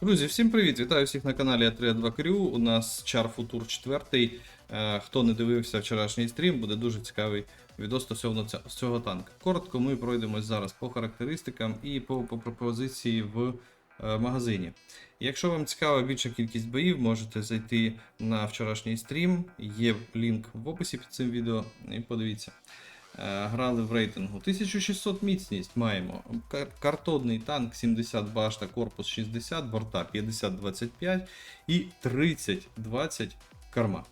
Друзі, всім привіт! Вітаю всіх на каналі А32 Крю. У нас чар Футур 4. Е, Хто не дивився вчорашній стрім, буде дуже цікавий відео стосовно цього танка. Коротко, ми пройдемось зараз по характеристикам і по, по пропозиції в е, магазині. Якщо вам цікава більша кількість боїв, можете зайти на вчорашній стрім. Є лінк в описі під цим відео і подивіться. Е, Грали в рейтингу. 1600 міцність маємо. Кар- Картонний танк 70 башта, корпус 60, борта 50-25 і 30-20 корма.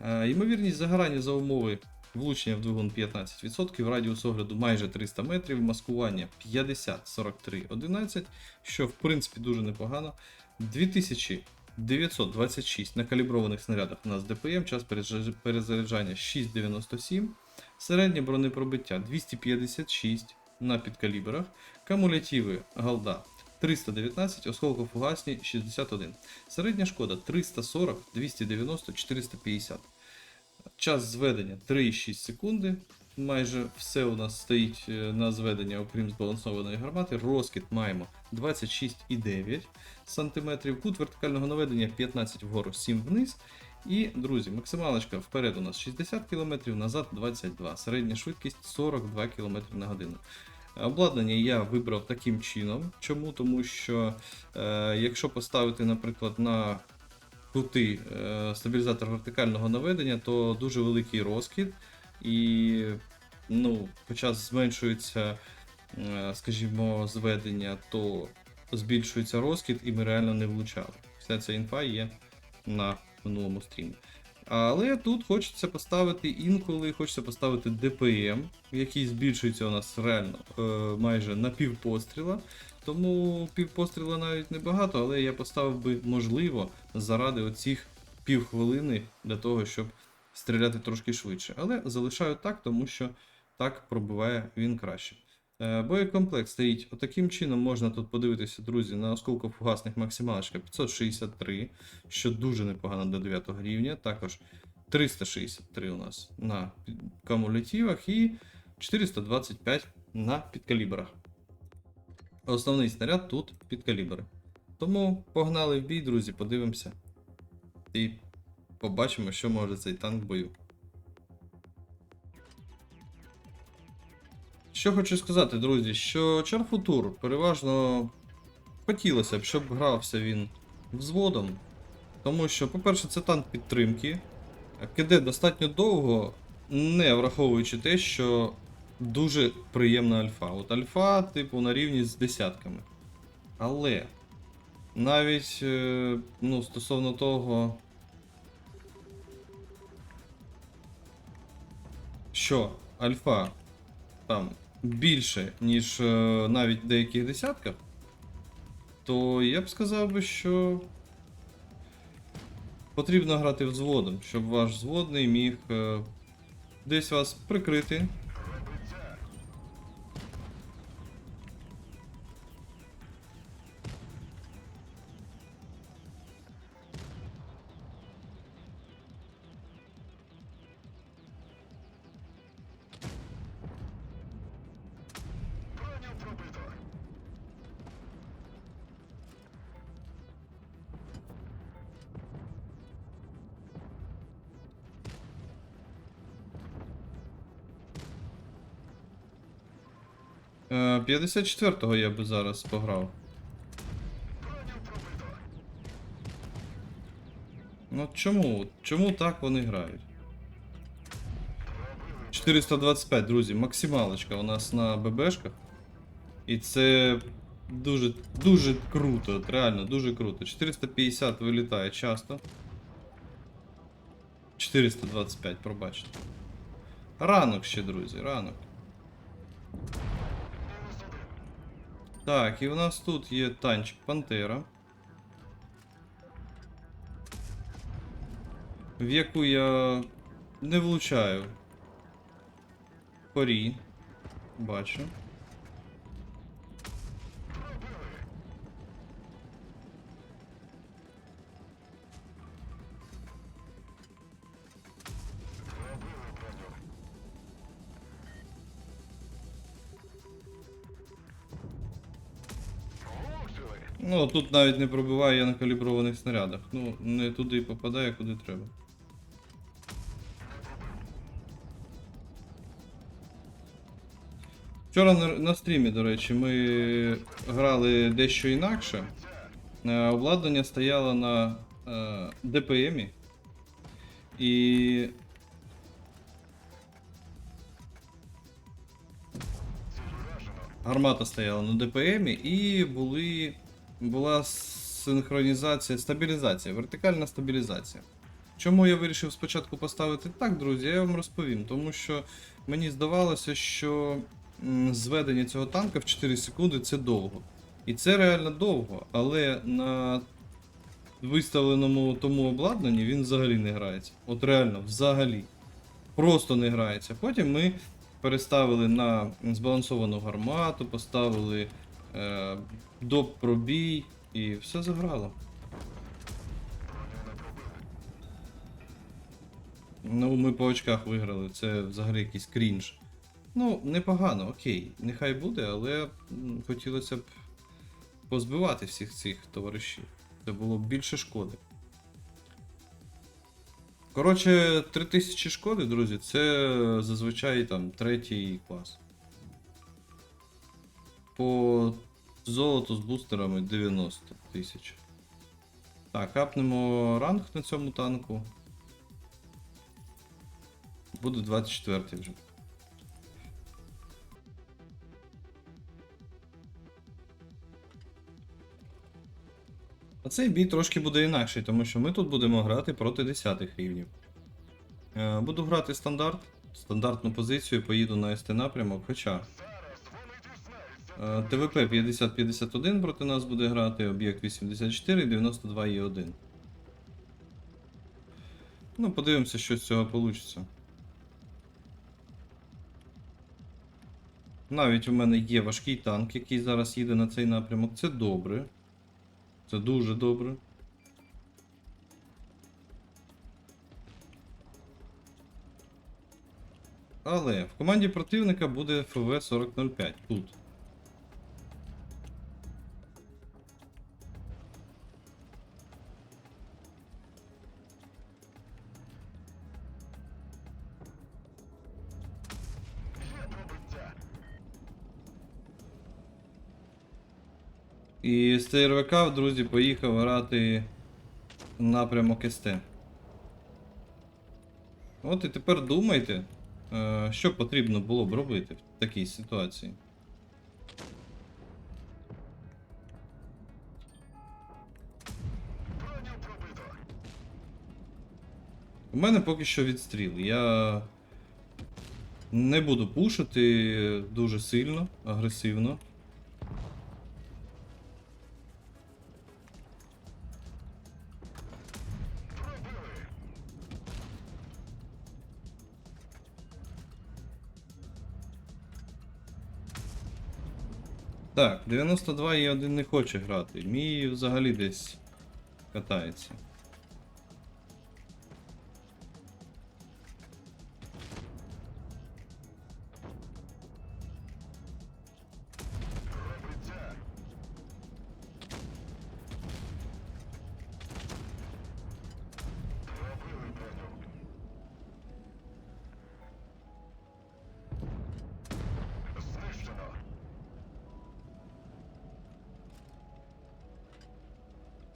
Е, Ймовірність загорання за умови влучення в двигун 15%, радіус огляду майже 300 метрів, маскування 50-43-11, що в принципі дуже непогано. 2926 на каліброваних снарядах у нас ДПМ, час перезаряджання 6,97. Середнє бронепробиття 256 на підкалібрах, кумулятиви голда 319, осколкофугасні 61. Середня шкода 340, 290, 450. Час зведення 3,6 секунди. Майже все у нас стоїть е, на зведення, окрім збалансованої гармати. Розкид маємо 26,9 см. Кут вертикального наведення 15 вгору, 7 вниз. І, друзі, максималочка вперед у нас 60 км, назад 22 Середня швидкість 42 км на годину. Обладнання я вибрав таким чином. Чому? Тому що е, якщо поставити, наприклад, на кути е, стабілізатор вертикального наведення, то дуже великий розкид, і ну, хоча зменшується, е, скажімо, зведення, то збільшується розкид, і ми реально не влучали. Вся ця інфа є на минулому стрімі. Але тут хочеться поставити інколи, хочеться поставити DPM, який збільшується у нас реально е, майже на пів постріла. Тому пів постріла навіть небагато, але я поставив би можливо заради оцих півхвилини для того, щоб стріляти трошки швидше. Але залишаю так, тому що так пробиває він краще. Е, Боєкомплект стоїть отаким чином, можна тут подивитися, друзі, на осколкофугасних максималочка 563, що дуже непогано до 9 рівня. Також 363 у нас на кумулятивах і 425 на підкалібрах. Основний снаряд тут під калібри. Тому погнали в бій, друзі, подивимося. І побачимо, що може цей танк в бою. Що хочу сказати, друзі, що Чарфутур переважно хотілося б, щоб грався він взводом. Тому що, по-перше, це танк підтримки. Киде достатньо довго, не враховуючи те, що дуже приємна альфа. От альфа, типу, на рівні з десятками. Але навіть е, ну, стосовно того, що альфа там більше, ніж е, навіть в деяких десятках, то я б сказав би, що потрібно грати взводом, щоб ваш взводний міг е, десь вас прикрити. 54-го я би зараз пограв. Ну чому? Чому так вони грають? 425, друзі, максималочка у нас на ББшках. І це дуже дуже круто, реально дуже круто. 450 вилітає часто. 425, пробачте. Ранок ще, друзі, ранок. Так, і у нас тут є танчик Пантера. В яку я не влучаю. Порі. Бачу. Ну, тут навіть не пробиває я на каліброваних снарядах. Ну, не туди попадає, куди треба. Вчора на, на стрімі, до речі, ми грали дещо інакше. Е, Обладнання стояло на е, ДПМі. І. Гармата стояла на ДПМі і були, була синхронізація, стабілізація, вертикальна стабілізація. Чому я вирішив спочатку поставити так, друзі, я вам розповім. Тому що мені здавалося, що зведення цього танка в 4 секунди це довго. І це реально довго, але на виставленому тому обладнанні він взагалі не грається. От реально, взагалі. Просто не грається. Потім ми переставили на збалансовану гармату, поставили е, доп пробій і все заграло. Ну, ми по очках виграли, це взагалі якийсь крінж. Ну, непогано, окей, нехай буде, але хотілося б позбивати всіх цих товаришів. Це було б більше шкоди. Коротше, 3000 шкоди, друзі, це зазвичай там третій клас. По золоту з бустерами 90 тисяч. Так, капнемо ранг на цьому танку. Буде 24 вже. А цей бій трошки буде інакший, тому що ми тут будемо грати проти 10 рівнів. Е, Буду грати стандарт, стандартну позицію, поїду на СТ напрямок, хоча. Е, ТВП 50-51 проти нас буде грати, об'єкт 84 92 і 1. Ну, подивимося, що з цього вийде. Навіть у мене є важкий танк, який зараз їде на цей напрямок. Це добре. Це дуже добре. Але в команді противника буде ФВ 4005 тут. І з друзі, поїхав грати напрямок СТ. От і тепер думайте, е, що потрібно було б робити в такій ситуації. У мене поки що відстріл. Я не буду пушити дуже сильно, агресивно. Так, 92 і один не хоче грати. Мій взагалі десь катається.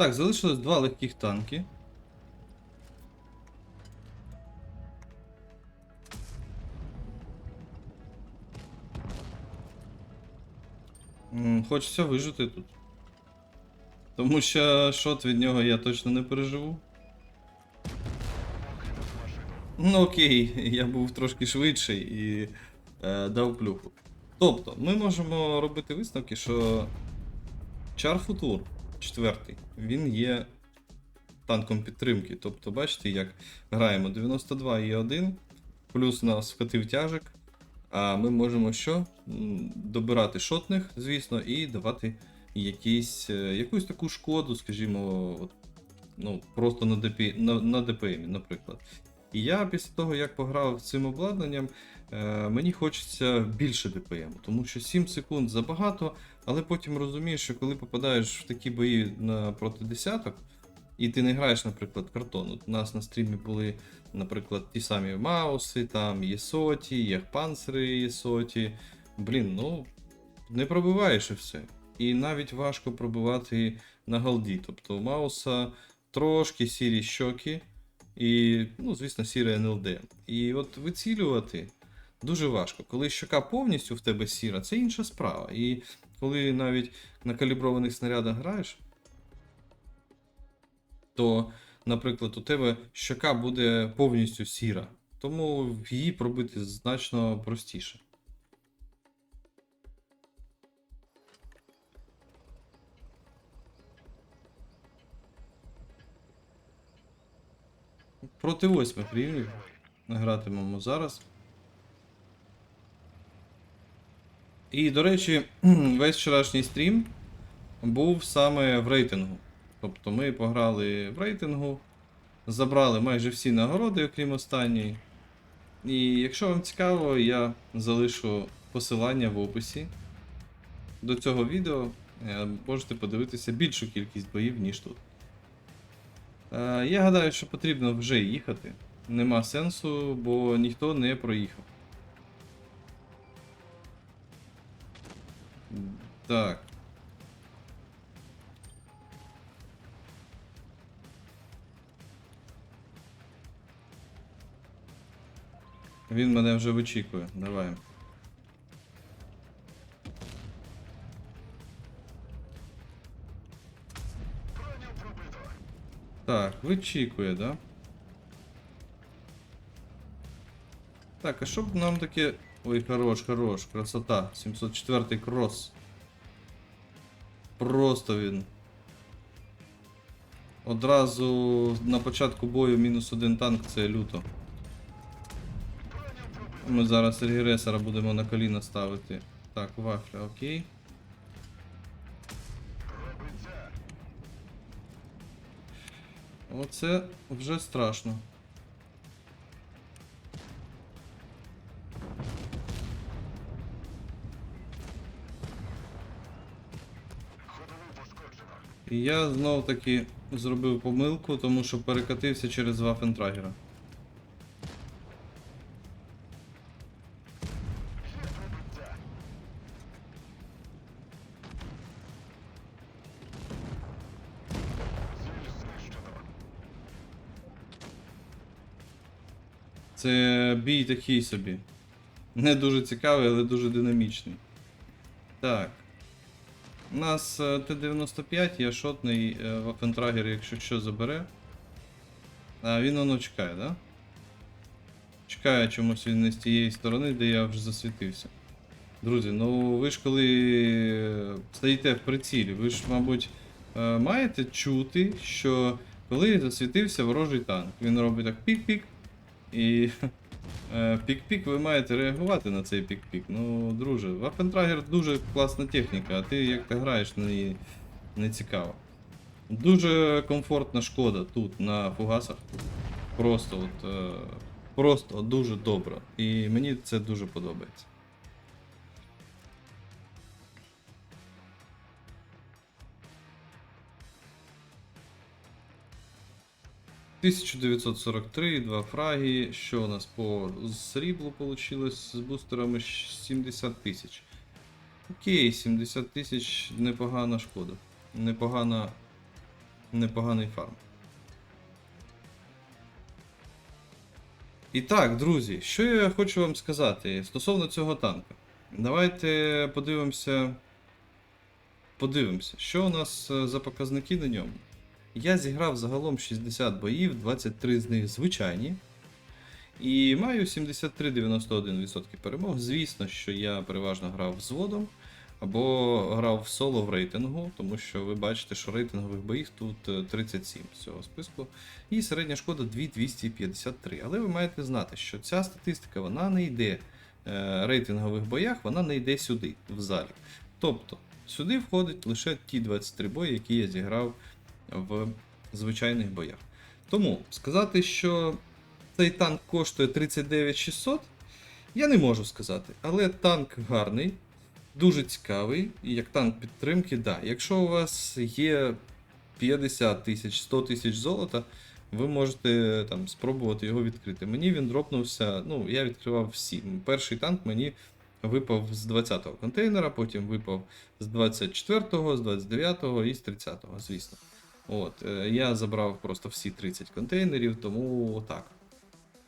Так, залишилось два легких танки. Хочеться вижити тут. Тому що шот від нього я точно не переживу. Ну окей, я був трошки швидший і е, дав плюху. Тобто, ми можемо робити висновки, що Чар Футур четвертий, він є танком підтримки. Тобто, бачите, як граємо 92 і 1, плюс нас вкатив тяжик. А ми можемо що? Добирати шотних, звісно, і давати якісь, е, якусь таку шкоду, скажімо, от, ну, просто на, ДП, на, на ДПМі, наприклад. І я після того, як пограв цим обладнанням, е, мені хочеться більше ДПМ, тому що 7 секунд забагато, але потім розумієш, що коли попадаєш в такі бої на проти десяток, і ти не граєш, наприклад, картон. От у нас на стрімі були, наприклад, ті самі Мауси, там Єсоті, Єхпанцери Єсоті. Блін, ну не пробиваєш і все. І навіть важко пробивати на голді. Тобто Мауса трошки сірі щоки, і, ну, звісно, сіре НЛД. І от вицілювати дуже важко. Коли щока повністю в тебе сіра, це інша справа. І коли навіть на каліброваних снарядах граєш, то, наприклад, у тебе щока буде повністю сіра. Тому її пробити значно простіше. Проти восьмих рівнів гратимемо зараз. І, до речі, весь вчорашній стрім був саме в рейтингу. Тобто ми пограли в рейтингу, забрали майже всі нагороди, окрім останньої. І якщо вам цікаво, я залишу посилання в описі до цього відео. Е, Можете подивитися більшу кількість боїв, ніж тут. Е, Я гадаю, що потрібно вже їхати. Нема сенсу, бо ніхто не проїхав. Так. Він мене вже вичікує. Давай. Так, вичікує, да? Так, а що б нам таке. Ой, хорош, хорош, красота. 704 крос. Просто він. Одразу на початку бою мінус один танк це люто. Ми зараз регресора будемо на коліна ставити. Так, вафля, окей. Оце вже страшно. І я знов таки зробив помилку, тому що перекатився через Вафентрагера. Це бій такий собі. Не дуже цікавий, але дуже динамічний. Так. У нас е, Т-95, я шотний е, Вафентрагер, якщо що забере. А він воно чекає, да? Чекає чомусь він не з тієї сторони, де я вже засвітився. Друзі, ну ви ж коли е, стоїте в прицілі, ви ж, мабуть, маєте чути, що коли засвітився ворожий танк, він робить так пік-пік, і е, пік-пік ви маєте реагувати на цей пік-пік. Ну, друже, Вапентрагер дуже класна техніка, а ти як ти граєш на неї не цікаво. Дуже комфортна шкода тут на фугасах. Просто от. Е, просто дуже добре. І мені це дуже подобається. – 1943, два фраги. Що у нас по сріблу вийшло з бустерами 70 тисяч. Окей, 70 тисяч непогана шкода. Непогана. Непоганий фарм. І так, друзі, що я хочу вам сказати стосовно цього танка. Давайте подивимося. Подивимося, що у нас е, за показники на ньому. Я зіграв загалом 60 боїв, 23 з них звичайні. І маю 73-91% перемог. Звісно, що я переважно грав взводом або грав в соло в рейтингу, тому що ви бачите, що рейтингових боїв тут е, 37 з цього списку. І середня шкода 2253. Але ви маєте знати, що ця статистика вона не йде е, рейтингових боях, вона не йде сюди, в залі. Тобто, сюди входить лише ті 23 бої, які я зіграв в звичайних боях. Тому сказати, що цей танк коштує 39600, Я не можу сказати, але танк гарний, дуже цікавий, і як танк підтримки, да. Якщо у вас є 50 тисяч, 100 тисяч золота, ви можете там спробувати його відкрити. Мені він дропнувся, ну, я відкривав всі. Перший танк мені випав з 20-го контейнера, потім випав з 24-го, з 29-го і з 30-го, звісно. От, е, я забрав просто всі 30 контейнерів, тому так.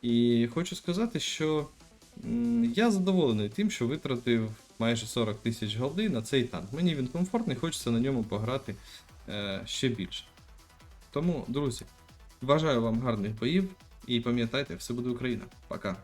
І хочу сказати, що я задоволений тим, що витратив майже 40 тисяч голди на цей танк. Мені він комфортний, хочеться на ньому пограти е, ще більше. Тому, друзі, бажаю вам гарних боїв і пам'ятайте, все буде Україна. Пока.